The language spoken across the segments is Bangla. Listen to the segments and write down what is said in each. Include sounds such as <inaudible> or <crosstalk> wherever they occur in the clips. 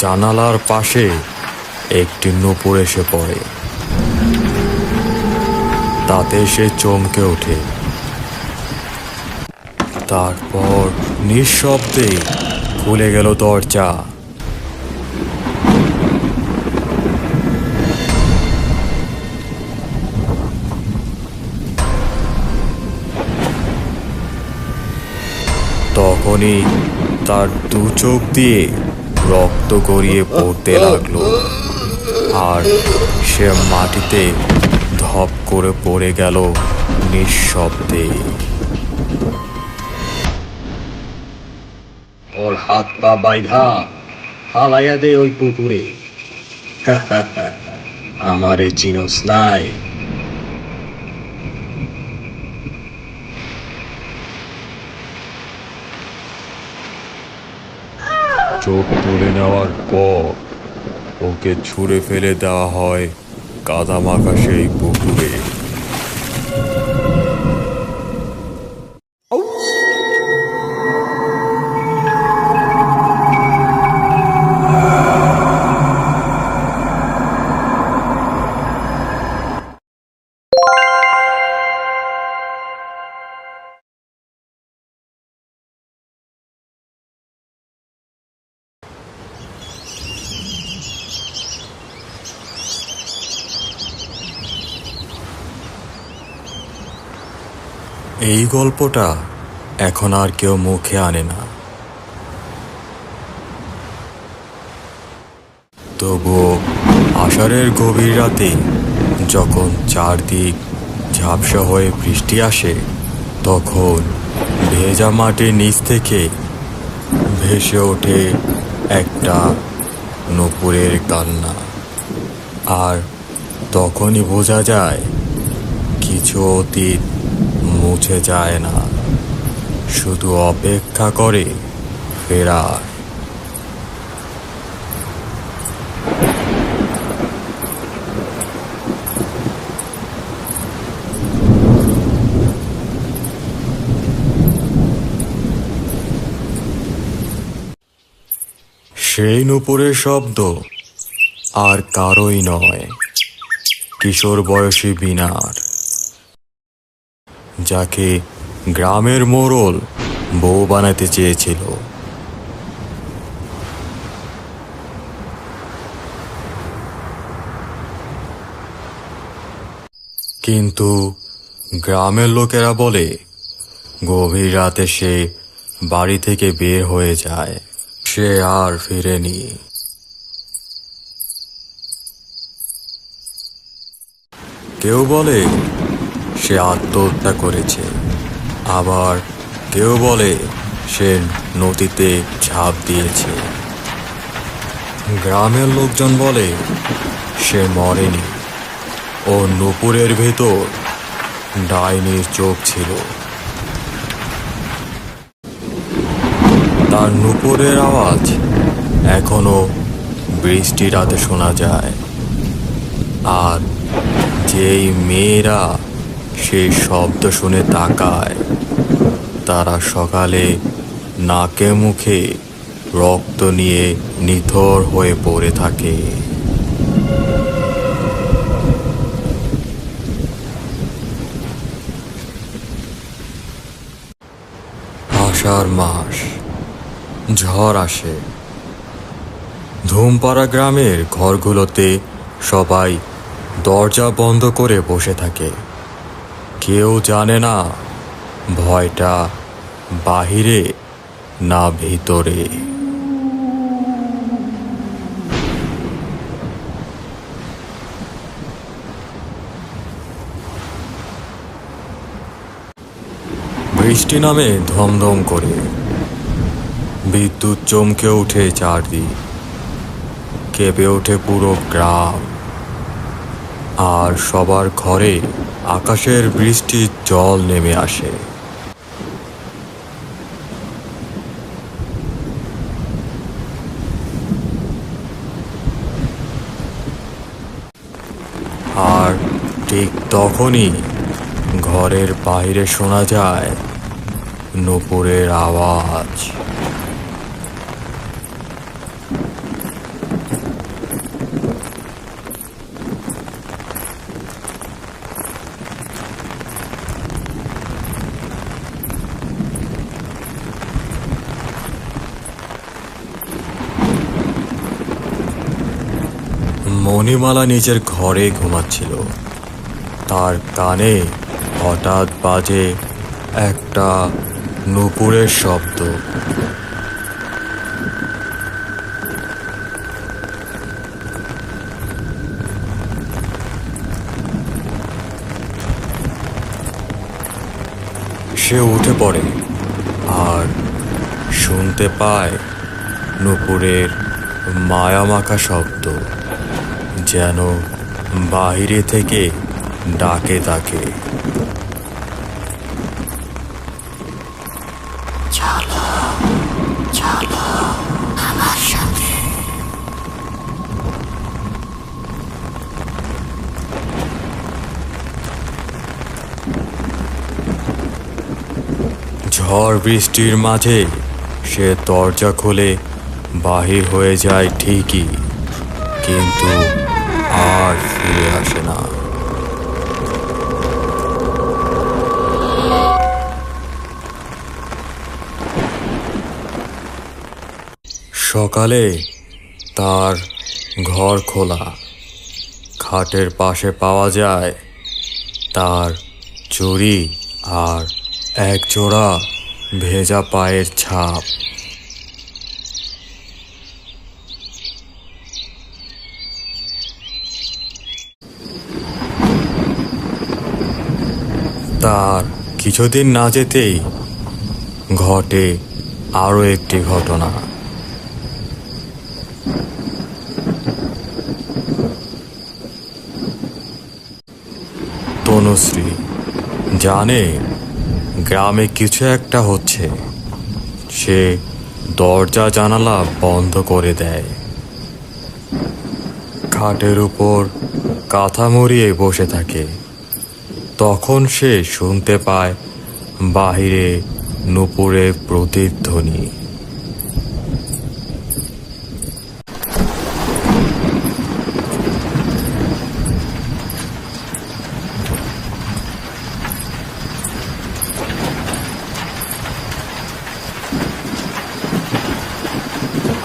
জানালার পাশে একটি নূপুর এসে পড়ে। তাতে সে চমকে ওঠে। তারপর নিঃশব্দে খুলে গেল দরজা। তখনই তার দু চোখ দিয়ে রক্ত গড়িয়ে পড়তে লাগল। আর সে মাটিতে ধপ করে পড়ে গেল নিঃশব্দে। ওর হাত পা বাইধা হালাইয়া দে ওই পুকুরে। <laughs> আমারে চিনস নাই। চোখ তুলে নেওয়ার পর ওকে ছুঁড়ে ফেলে দেওয়া হয় কাদামাখা সেই পুকুরে। এই গল্পটা এখন আর কেউ মুখে আনে না। তবুও আষাঢ়ের গভীর রাতে যখন চারদিক ঝাপসা হয়ে বৃষ্টি আসে, তখন ভেজা মাটির নিচ থেকে ভেসে ওঠে একটা নপুরের কান্না। আর তখনই বোঝা যায়, কিছু অতীত মুছে যায় না। শুধু অপেক্ষা করে ফেরার। সেই নুপুরের শব্দ আর কারোই নয়। কিশোর বয়সী বিনার যাকে গ্রামের মোড়ল বউ বানাতে চেয়েছিল। কিন্তু গ্রামের লোকেরা বলে, গভীর রাতে সে বাড়ি থেকে বের হয়ে যায়। সে আর ফিরেনি। কেউ বলে সে আত্মহত্যা করেছে। আবার কেউ বলে সে নদীতে ঝাঁপ দিয়েছে। গ্রামের লোকজন বলে সে মরেনি ও নুপুরের ভেতর ডাইনির চোখ ছিল। তার নুপুরের আওয়াজ এখনও বৃষ্টি রাতে শোনা যায়। আর যেই মেয়েরা সেই শব্দ শুনে তাকায়। তারা সকালে নাকে মুখে রক্ত নিয়ে নিথর হয়ে পড়ে থাকে। আষাঢ় মাস, ঝড় আসে। ধুমপাড়া গ্রামের ঘরগুলোতে সবাই দরজা বন্ধ করে বসে থাকে। কেউ জানে না ভয়টা বাহিরে না ভিতরে। বৃষ্টি নামে ধমধম করে। বিদ্যুৎ চমকে ওঠে চারদিক। কেঁপে ওঠে পুরো গ্রাম। আর সবার ঘরে আকাশের বৃষ্টির জল নেমে আসে। আর ঠিক তখনই ঘরের বাইরে শোনা যায় নূপুরের আওয়াজ। মণিমালা নিজের ঘরে ঘুমাচ্ছিল। তার কানে হঠাৎ বাজে একটা নুপুরের শব্দ। সে উঠে পড়ে আর শুনতে পায় নুপুরের মায়ামাখা শব্দ। যেন বাহিরে থেকে ডাকে তাকে। ঝড় বৃষ্টির মাঝে সে দরজা খুলে বাহির হয়ে যায় ঠিকই কিন্তু আর ফিরে আসে না। সকালে তার ঘর খোলা। খাটের পাশে পাওয়া যায় তার চুরি আর এক জোড়া ভেজা পায়ের ছাপ। তার কিছুদিন না যেতেই ঘটে আরও একটি ঘটনা। তনুশ্রী জানে গ্রামে কিছু একটা হচ্ছে। সে দরজা জানালা বন্ধ করে দেয়। খাটের উপর কাঁথা মরিয়ে বসে থাকে। তখন সে শুনতে পায় বাহিরে নুপুরে প্রতিধ্বনি।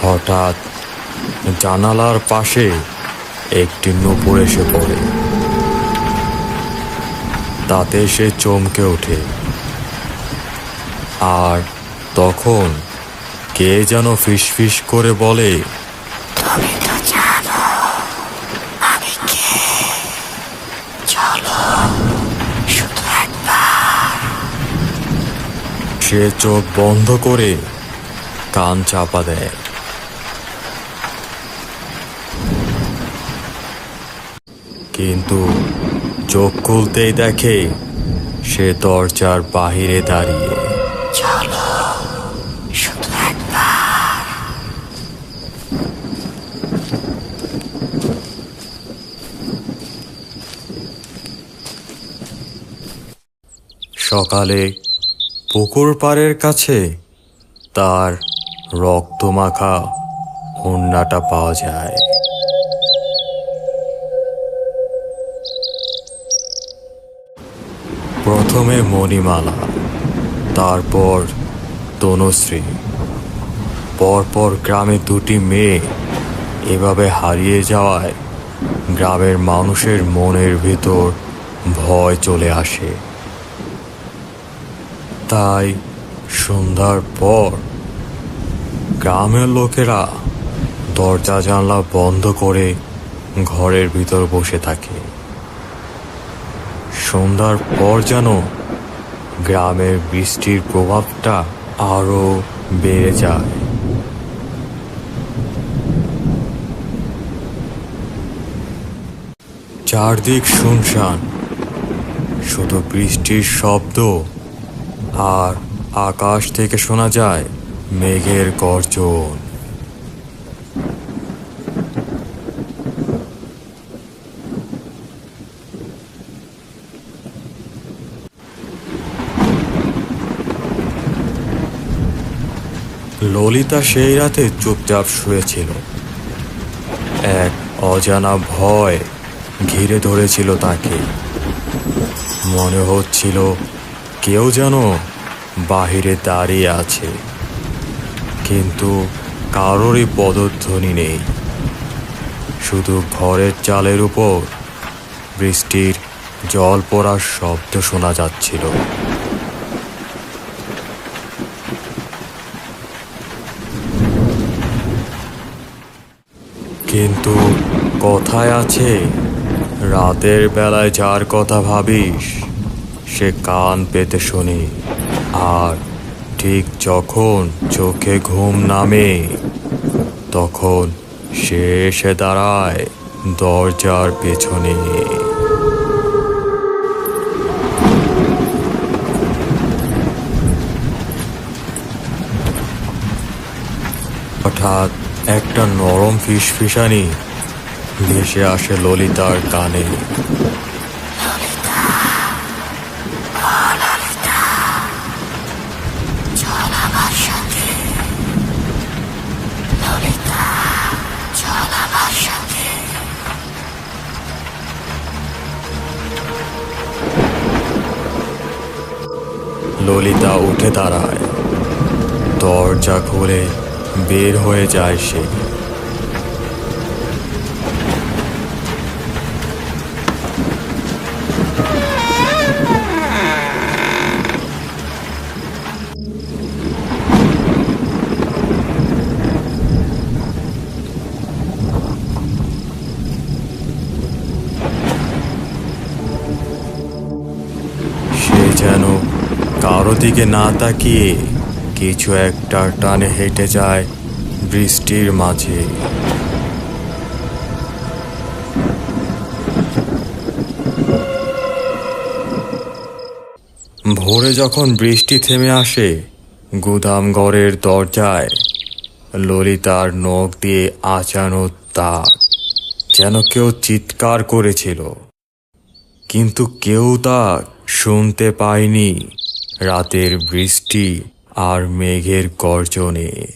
হঠাৎ জানালার পাশে একটি নূপুর এসে পড়ে। তাতে সে চমকে ওঠে। আর তখন কে যেন ফিসফিস করে বলে সে চোখ বন্ধ করে কান চাপা দেয়। কিন্তু চোখ খুলতেই দেখে সে দরজার বাহিরে দাঁড়িয়ে। চলো শুধু একবার। সকালে পুকুর পাড়ের কাছে তার রক্তমাখা হন্যাটা পাওয়া যায়। প্রথমে মণিমালা, তারপর তনুশ্রী। পরপর গ্রামে দুটি মেয়ে, এভাবে হারিয়ে যাওয়ায় গ্রামের মানুষের মনের ভিতর ভয় চলে আসে। তাই সন্ধ্যার পর গ্রামের লোকেরা দরজা জানলা বন্ধ করে ঘরের ভিতর বসে থাকে। সন্ধ্যার পর যেন গ্রামের বৃষ্টির প্রভাবটা আরও বেড়ে যায়। চারদিক শুনশান, শুধু বৃষ্টির শব্দ আর আকাশ থেকে শোনা যায় মেঘের গর্জন। ললিতা সেই রাতে চুপচাপ শুয়েছিল। এক অজানা ভয় ঘিরে ধরেছিল তাকে। মনে হচ্ছিল কেউ যেন বাহিরে দাঁড়িয়ে আছে। কিন্তু কারোরই পদধ্বনি নেই। শুধু ঘরের চালের উপর বৃষ্টির জল পড়ার শব্দ শোনা যাচ্ছিল। কিন্তু কথায় আছে, রাতের বেলায় যার কথা ভাবিস, সে কান পেতে শোনে। আর ঠিক যখন চোখে ঘুম নামে, তখন সে এসে দাঁড়ায় দরজার পেছনে। হঠাৎ একটা নরম ফিসফিসানি ভেসে আসে ললিতার কানে। ললিতা উঠে দাঁড়ায়। দরজা খুলে বের হয়ে যায় সে। যেন কারও দিকে না তাকিয়ে কিছু একটা টানে হেঁটে যায় বৃষ্টির মাঝে। ভোরে যখন বৃষ্টি থেমে আসে গুদাম ঘরের দরজায় ললিতার নখ দিয়ে আচানো তাক যেন কেউ চিৎকার করেছিল। কিন্তু কেউ তা শুনতে পায়নি। রাতের বৃষ্টি আর মেঘের গর্জনে।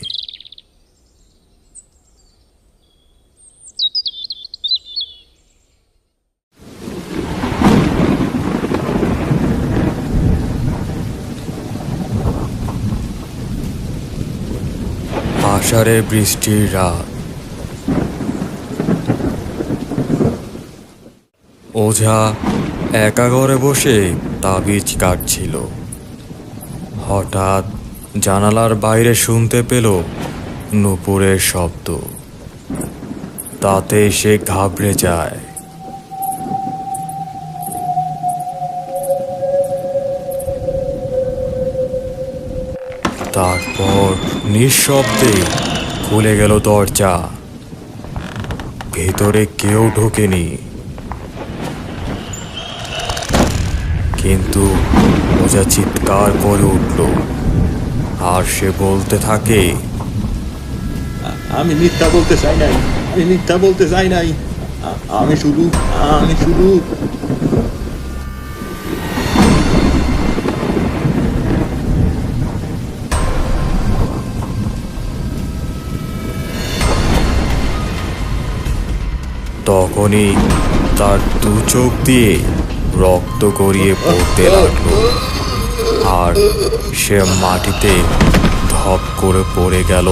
আষাঢ়ে বৃষ্টির রাত। ওঝা একা ঘরে বসে তাবিজ কাটছিল। হঠাৎ জানালার বাইরে শুনতে পেল নুপুরের শব্দ। তাতে সে ঘাবড়ে যায়। তারপর নিঃশব্দে খুলে গেল দরজা। ভেতরে কেউ ঢোকেনি। কিন্তু ওজা চিৎকার করে উঠল। আর সে বলতে থাকে আমি মিথ্যা বলতে চাই নাই। আমি মিথ্যা বলতে চাই নাই। আমি শুধু আমি শুধু। তখনই তার দু চোখ দিয়ে রক্ত গড়িয়ে পড়তে লাগল। আর সে মাটিতে ধপ করে পড়ে গেল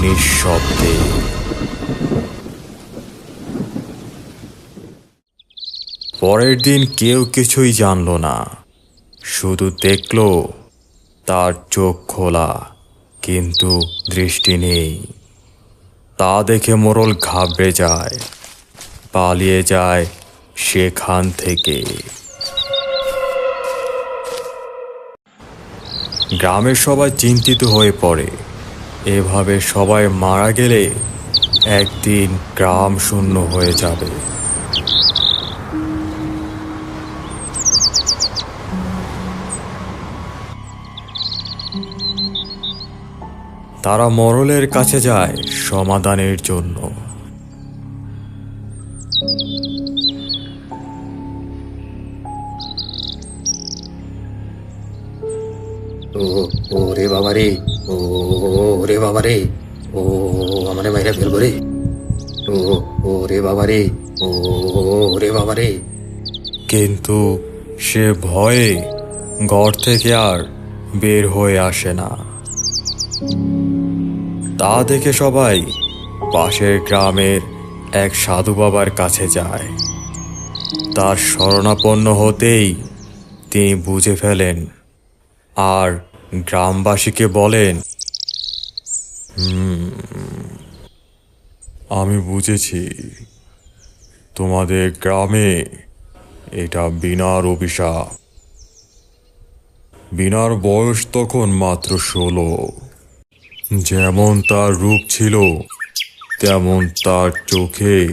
নিঃশব্দে। পরের দিন কেউ কিছুই জানলো না। শুধু দেখল তার চোখ খোলা, কিন্তু দৃষ্টি নেই। তা দেখে মোরল ঘাবড়ে যায়, পালিয়ে যায় সেখান থেকে। গ্রামের সবাই চিন্তিত হয়ে পড়ে। এভাবে সবাই মারা গেলে একদিন গ্রাম শূন্য হয়ে যাবে। তারা মরলের কাছে যায় সমাধানের জন্য। ও ও রে বাবা রে, ও রে বাবা রে, ও, আমারে মাইরা ফেলব রে। ও ও রে বাবা রে ও রে বাবা রে। কিন্তু সে ভয়ে ঘর থেকে আর বের হয়ে আসে না। তা দেখে সবাই পাশের গ্রামের এক সাধু বাবার কাছে যায়। তার শরণাপন্ন হতেই তিনি বুঝে ফেলেন, আর গ্রামবাসীকে বলেন "হুম, আমি বুঝেছি। তোমাদের গ্রামে এটা বিনার অভিশাপ। বিনার বয়স তখন মাত্র ষোলো। যেমন তার রূপ ছিল তেমন তার চোখে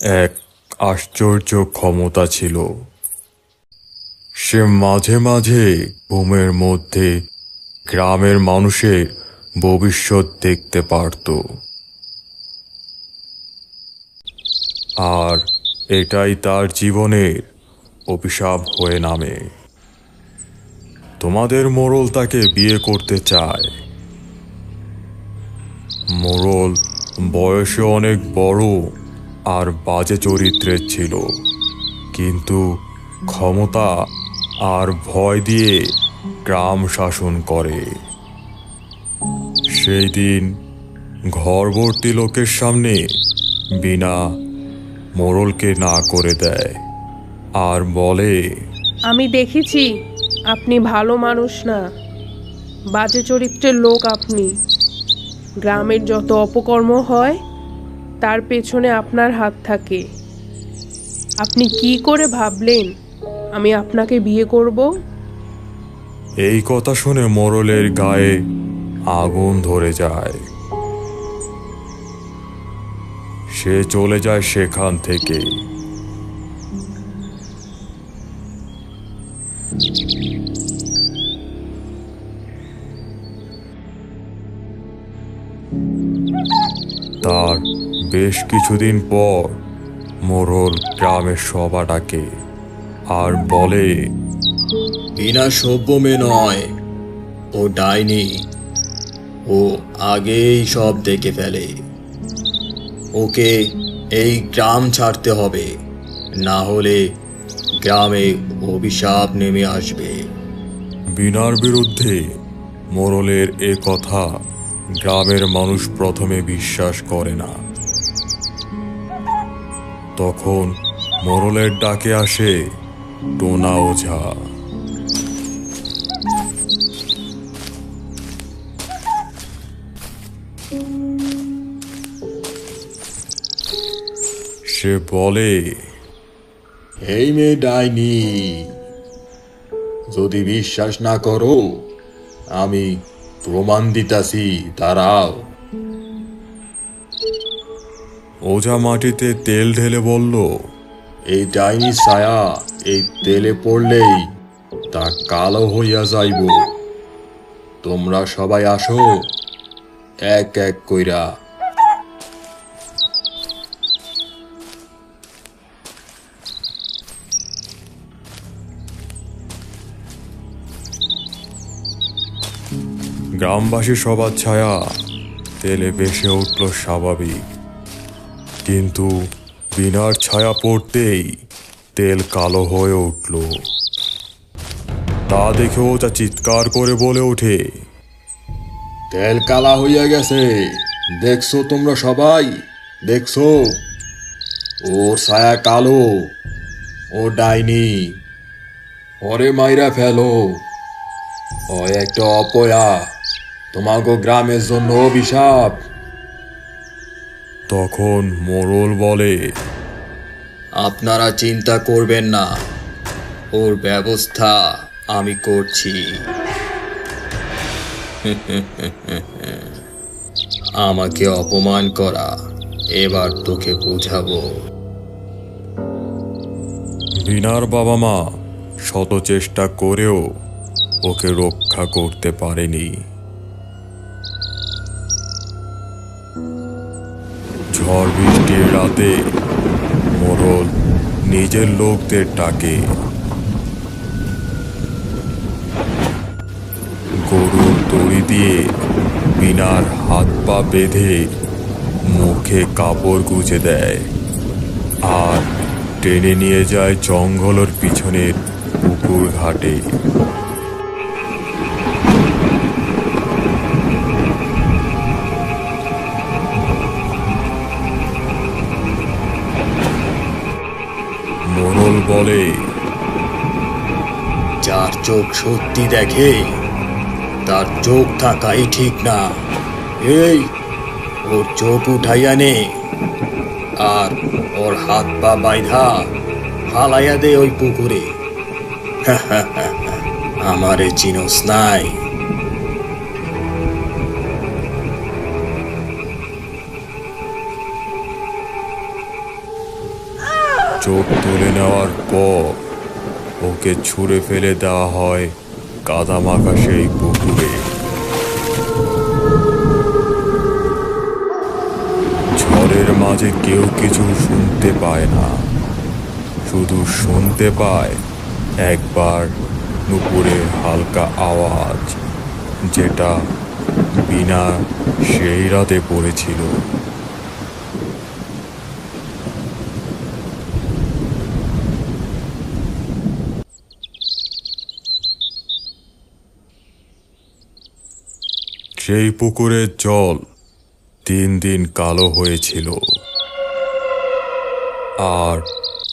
এক আশ্চর্য ক্ষমতা ছিল। সে মাঝে মাঝে ঘুমের মধ্যে গ্রামের মানুষের ভবিষ্যৎ দেখতে পারত। আর এটাই তার জীবনের অভিশাপ হয়ে নামে। তোমাদের মোড়ল তাকে বিয়ে করতে চায়। মোড়ল বয়সে অনেক বড় আর বাজে চরিত্রের ছিল, কিন্তু ক্ষমতা আর ভয় দিয়ে গ্রাম শাসন করে। সেই দিন ঘরবর্তী লোকের সামনে বিনা মোড়লকে না করে দেয় আর বলে, আমি দেখেছি আপনি ভালো মানুষ না, বাজে চরিত্রের লোক আপনি। গ্রামের যত অপকর্ম হয়, তার পেছনে আপনার হাত থাকে। আপনি কি করে ভাবলেন আমি আপনাকে বিয়ে করব? এই কথা শুনে মোরলের গায়ে আগুন ধরে যায়। সে চলে যায় সেখান থেকে। তার বেশ কিছুদিন পর মোরল গ্রামের সভা ডাকে আর বলে বিনা সভ্য নয়। ও ডাইনি, ও আগেই সব দেখে ফেলে। ওকে এই গ্রাম ছাড়তে হবে, না হলে গ্রামে অভিশাপ নেমে আসবে। বিনার বিরুদ্ধে মোরলের এ কথা গ্রামের মানুষ প্রথমে বিশ্বাস করে না। তখন মোরলের ডাকে আসে টোনা ওঝা। সে বলে এই মেয়ে ডাইনি যদি বিশ্বাস না করো আমি প্রমাণ দিতাছি দাঁড়াও। ওঝা মাটিতে তেল ঢেলে বলল এই ডাইনি ছায়া এই তেলে পড়লেই তা কালো হইয়া যাইব। তোমরা সবাই আসো এক এক কইরা গ্রামবাসী সবার ছায়া, তেলে ভেসে উঠল স্বাভাবিক। কিন্তু বিনার ছায়া পড়তেই তেল কালো হয়ে উঠল। তা দেখে ও যা চিৎকার করে বলে ওঠে, তেল কালা হইয়া গেছে। দেখছ তোমরা সবাই? দেখছ? ওর ছায়া কালো, ও ডাইনি। ওরে মাইরা ফেলো। ও একটা অপয়া। তোমাগো গ্রামের জন্য অভিশাপ। তখন মোরল বলে আপনারা চিন্তা করবেন না ওর ব্যবস্থা আমি করছি। আমাকে অপমান করা এবার তোকে বুঝাবো। বিনার বাবা মা শত চেষ্টা করেও ওকে রক্ষা করতে পারেনি। ঝড় বৃষ্টির রাতে মোরল নিজের লোকদের ডাকে। গরুর দড়ি দিয়ে বিনার হাত পা বেঁধে মুখে কাপড় গুজে দেয় আর টেনে নিয়ে যায় জঙ্গলের পিছনের পুকুর ঘাটে। বলে, যার চোখ সত্যি দেখে, তার চোখ থাকাই ঠিক না। এই, ওর চোখ উঠাইয়া নে। আর ওর হাত পা বাইধা ফালাইয়া দে ওই পুকুরে। আমারে চিনস নাই। চোখ তুলে নেওয়ার পর ওকে ছুঁড়ে ফেলে দেওয়া হয় কাদামাখা সেই পুকুরে। ঝড়ের মাঝে কেউ কিছু শুনতে পায় না। শুধু শুনতে পায় একবার নুপুরের হালকা আওয়াজ, যেটা বিনা সেই রাতে পড়েছিল। সেই পুকুরের জল দিন দিন কালো হয়েছিল। আর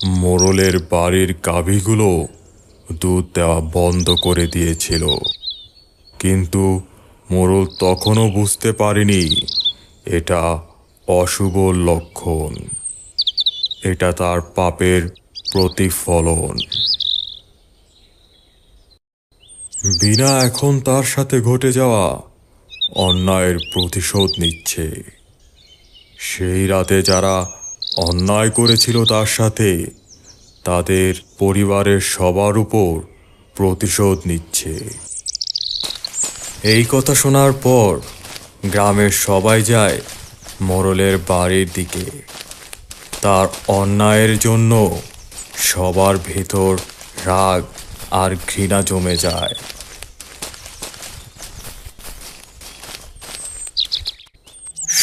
মোরলের বাড়ির গাভীগুলো দুধ দেওয়া বন্ধ করে দিয়েছিল। কিন্তু মোরল তখনও বুঝতে পারেনি এটা অশুভ লক্ষণ। এটা তার পাপের প্রতিফলন। বিনা এখন তার সাথে ঘটে যাওয়া অন্যায়ের প্রতিশোধ নিচ্ছে। সেই রাতে যারা অন্যায় করেছিল তার সাথে, তাদের পরিবারের সবার উপর প্রতিশোধ নিচ্ছে। এই কথা শোনার পর গ্রামের সবাই যায় মোরলের বাড়ির দিকে। তার অন্যায়ের জন্য সবার ভেতর রাগ আর ঘৃণা জমে যায়।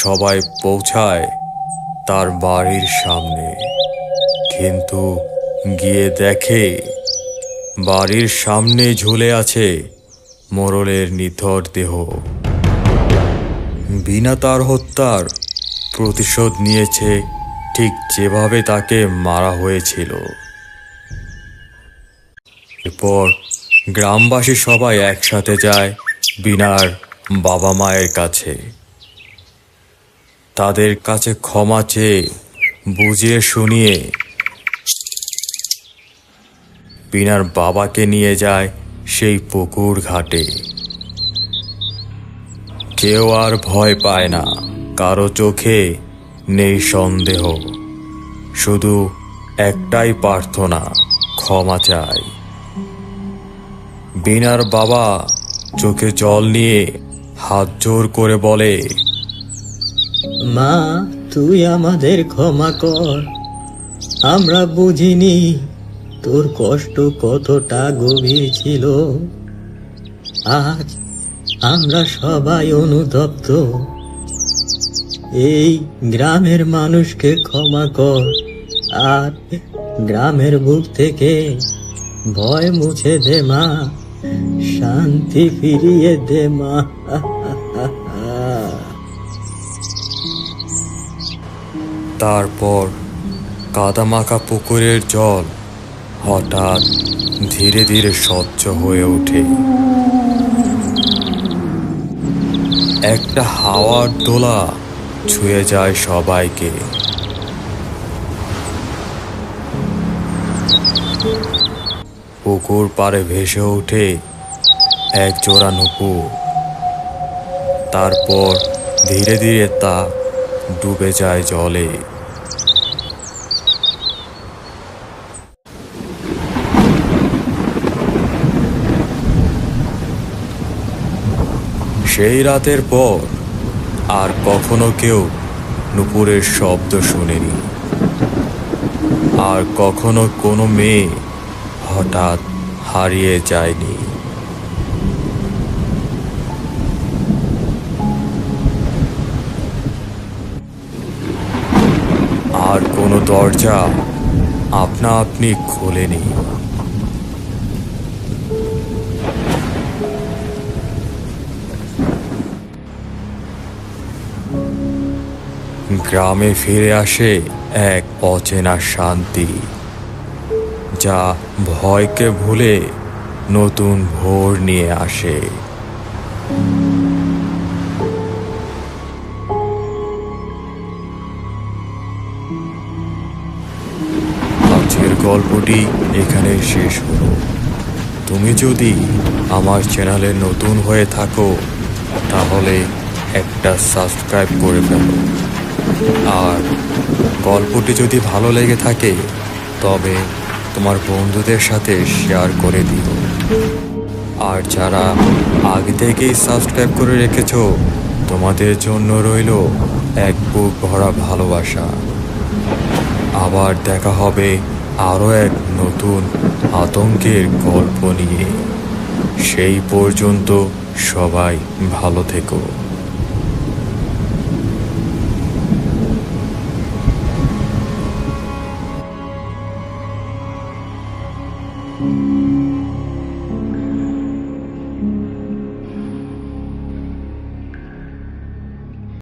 সবাই পৌঁছায় তার বাড়ির সামনে। কিন্তু গিয়ে দেখে বাড়ির সামনে ঝুলে আছে মোরলের নিথর দেহ। বিনা তার হত্যার প্রতিশোধ নিয়েছে ঠিক যেভাবে তাকে মারা হয়েছিল। এরপর গ্রামবাসী সবাই একসাথে যায় বিনার বাবা মায়ের কাছে। তাদের কাছে ক্ষমা চেয়ে বুঝিয়ে শুনিয়ে বিনার বাবাকে নিয়ে যায় সেই পুকুর ঘাটে। কেউ আর ভয় পায় না, কারও চোখে নেই সন্দেহ। শুধু একটাই প্রার্থনা, ক্ষমা চাই। বিনার বাবা চোখে জল নিয়ে হাত জোর করে বলে মা, তুই আমাদের ক্ষমা কর। আমরা বুঝিনি তোর কষ্ট কতটা গভীর ছিল। আজ আমরা সবাই অনুতপ্ত। এই গ্রামের মানুষকে ক্ষমা কর। আর গ্রামের বুক থেকে ভয় মুছে দে মা, শান্তি ফিরিয়ে দে মা। তারপর কাদামাখা পুকুরের জল হঠাৎ ধীরে ধীরে স্বচ্ছ হয়ে ওঠে। একটা হাওয়ার দোলা ছুঁয়ে যায় সবাইকে। পুকুর পাড়ে ভেসে ওঠে এক জোড়া নুপুর। তারপর ধীরে ধীরে তা ডুবে যায় জলে। সেই রাতের পর আর কখনো কেউ নুপুরের শব্দ শুনেনি। আর কখনো কোনো মেয়ে হঠাৎ হারিয়ে যায়নি। আর কোনো দরজা আপনা আপনি খোলেনি। গ্রামে ফিরে আসে এক অচেনা শান্তি, যা ভয়কে ভুলে নতুন ভোর নিয়ে আসে। গল্পটি এখানে শেষ হলো। তুমি যদি আমার চ্যানেলে নতুন হয়ে থাকো, তাহলে একটা সাবস্ক্রাইব করে ফেলো। আর গল্পটি যদি ভালো লেগে থাকে, তবে তোমার বন্ধুদের সাথে শেয়ার করে দিও। আর যারা আগে থেকেই সাবস্ক্রাইব করে রেখেছো, তোমাদের জন্য রইল এক বুক ভরা ভালোবাসা। আবার দেখা হবে আরও এক নতুন আতঙ্কের গল্প নিয়ে। সেই পর্যন্ত সবাই ভালো থেকো।